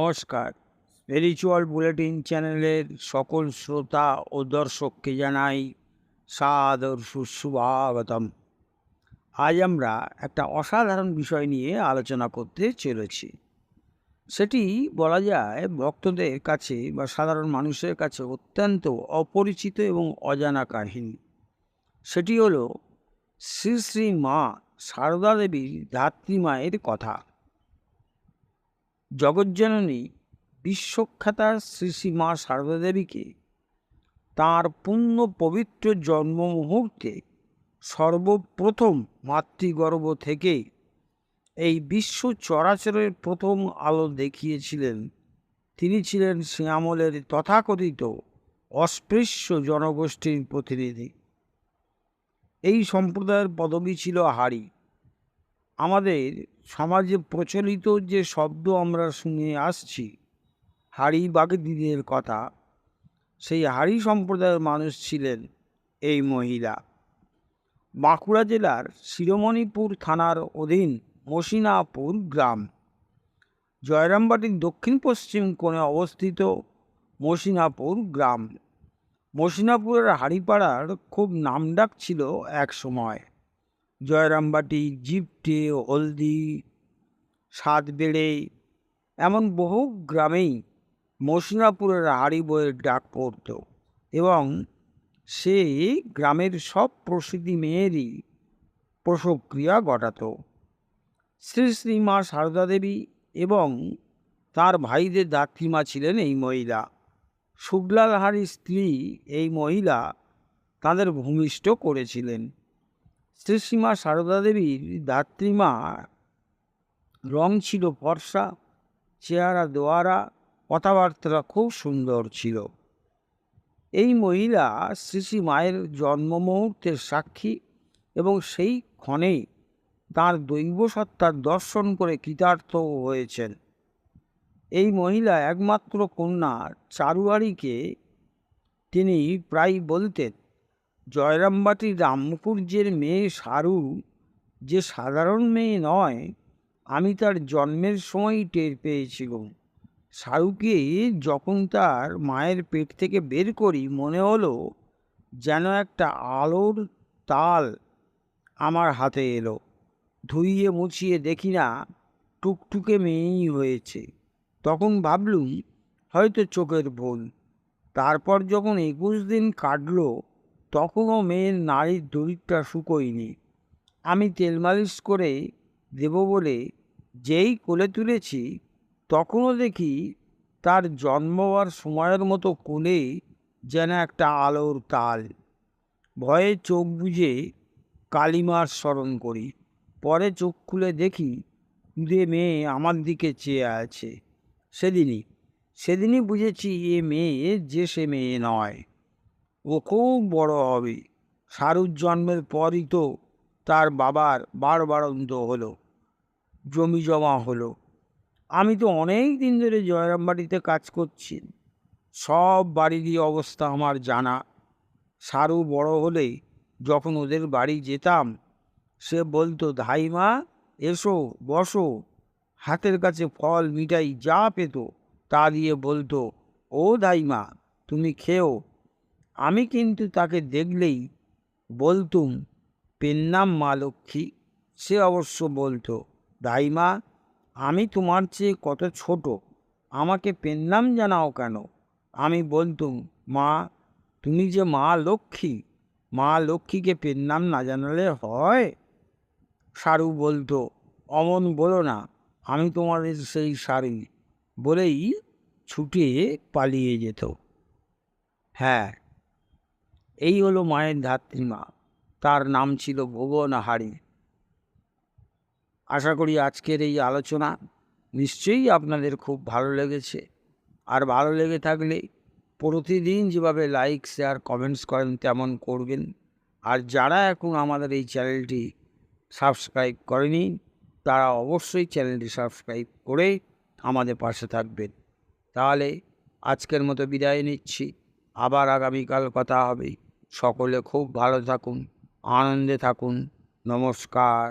নমস্কার। Spiritual bulletin চ্যানেলের সকল শ্রোতা ও দর্শককে জানাই সাদর সুস্বাগতম। আজ আমরা একটা অসাধারণ বিষয় নিয়ে আলোচনা করতে চলেছি। সেটি বলা যায় ভক্তদের কাছে বা সাধারণ মানুষের কাছে অত্যন্ত অপরিচিত এবং অজানা কাহিনী। সেটি হলো শ্রী শ্রী মা সারদা দেবীর ধাত্রী মায়ের কথা। জগজ্জননী বিশ্বখ্যাতা শ্রী শ্রী মা সারদা দেবীকে তাঁর পূর্ণ পবিত্র জন্ম মুহূর্তে সর্বপ্রথম মাতৃগর্ভ থেকে এই বিশ্ব চরাচরের প্রথম আলো দেখিয়েছিলেন। তিনি ছিলেন শ্যামলের তথাকথিত অস্পৃশ্য জনগোষ্ঠীর প্রতিনিধি। এই সম্প্রদায়ের পদবী ছিল হাড়ি আমাদের সমাজে প্রচলিত যে শব্দ আমরা শুনে আসছি, হাড়ি বাগদিদের কথা, সেই হাড়ি সম্প্রদায়ের মানুষ ছিলেন এই মহিলা। বাঁকুড়া জেলার শিরোমণিপুর থানার অধীন মসিনাপুর গ্রাম। জয়রামবাটির দক্ষিণ পশ্চিম কোণে অবস্থিত মসিনাপুর গ্রাম। মসিনাপুরের হাড়িপাড়ার খুব নামডাক ছিল এক সময়। জয়রামবাটি জিপটে হলদি সাতবেড়ে এমন বহু গ্রামেই মসিনাপুরের হাড়ি বইয়ের ডাক পড়ত এবং সে গ্রামের সব প্রসিদ্ধি মেয়েরই প্রসবক্রিয়া ঘটাত। শ্রী শ্রী মা সারদা দেবী এবং তার ভাইদের দাত্রীমা ছিলেন এই মহিলা। শুক্লাল হাড়ির স্ত্রী এই মহিলা তাদের ভূমিষ্ঠ করেছিলেন। শ্রীশ্রীমা সারদা দেবীর দাত্রীমা রং ছিল ফর্সা, চেহারা দোয়ারা, কথাবার্তা খুব সুন্দর ছিল। এই মহিলা শ্রী শ্রী মায়ের জন্ম মুহূর্তের সাক্ষী এবং সেই ক্ষণেই তাঁর দৈব সত্তার দর্শন করে কৃতার্থ হয়েছেন। এই মহিলা একমাত্র কন্যা চারুয়ারিকে তিনি প্রায় বলতেন জয়রামবাটির রামপুর্যের মেয়ে সারু যে সাধারণ মেয়ে নয়, আমি তার জন্মের সময়ই টের পেয়েছিলাম সারুকে যখন তার মায়ের পেট থেকে বের করি, মনে হলো যেন একটা আলোর তাল আমার হাতে এলো। ধুইয়ে মুছিয়ে দেখি না, টুকটুকে মেয়েই হয়েছে। তখন ভাবলুম, হয়তো চোখের ভুল। তারপর যখন একুশ দিন কাটলো তখনও মেয়ের নারীর দরিদ্রটা শুকোয়নি। আমি তেল মালিশ করে দেব বলে যেই কোলে তুলেছি, তখনও দেখি তার জন্ম হওয়ার সময়ের মতো কোলে যেন একটা আলোর তাল। ভয়ে চোখ বুঝে কালিমার স্মরণ করি। পরে চোখ খুলে দেখি যে মেয়ে আমার দিকে চেয়ে আছে। সেদিনই সেদিনই বুঝেছি এ মেয়ে যে সে মেয়ে নয়। ও খুব বড় হবে। সারুর জন্মের পরই তো তার বাবার বারবারন্ত হলো, জমি জমা হলো। আমি তো অনেক দিন ধরে জয়রামবাড়িতে কাজ করছি। সব বাড়িরই অবস্থা আমার জানা। সারু বড় হলে যখন ওদের বাড়ি যেতাম, সে বলতো ধাইমা এসো, বসো। হাতের কাছে ফল, মিঠাই যা পেত তা দিয়ে বলতো, ও দাইমা তুমি খেও আমি কিন্তু তাকে দেখলেই বলতুম, পেন্নাম মা লক্ষ্মী। সে অবশ্য বলতো, দাইমা, আমি তোমার চেয়ে কত ছোট, আমাকে পেন্নাম জানাও কেন? আমি বলতুম, মা, তুমি যে মা লক্ষ্মী, মা লক্ষ্মীকে পেন্নাম না জানালে হয়? সারু বলতো, অমন বলো না, আমি তোমাদের সেই সারি বলেই ছুটে পালিয়ে যেত। হ্যাঁ এই হলো মায়ের ধাত্রীমা। তার নাম ছিল ভুবনহারি আশা করি আজকের এই আলোচনা নিশ্চয়ই আপনাদের খুব ভালো লেগেছে। আর ভালো লেগে থাকলে প্রতিদিন যেভাবে লাইক শেয়ার কমেন্টস করেন তেমন করবেন। আর যারা এখন আমাদের এই চ্যানেলটি সাবস্ক্রাইব করেনি, তারা অবশ্যই চ্যানেলটি সাবস্ক্রাইব করে আমাদের পাশে থাকবেন। তাহলে আজকের মতো বিদায় নিচ্ছি। আবার আগামীকাল কথা হবে। সকলে খুব ভালো থাকুন আনন্দে থাকুন নমস্কার।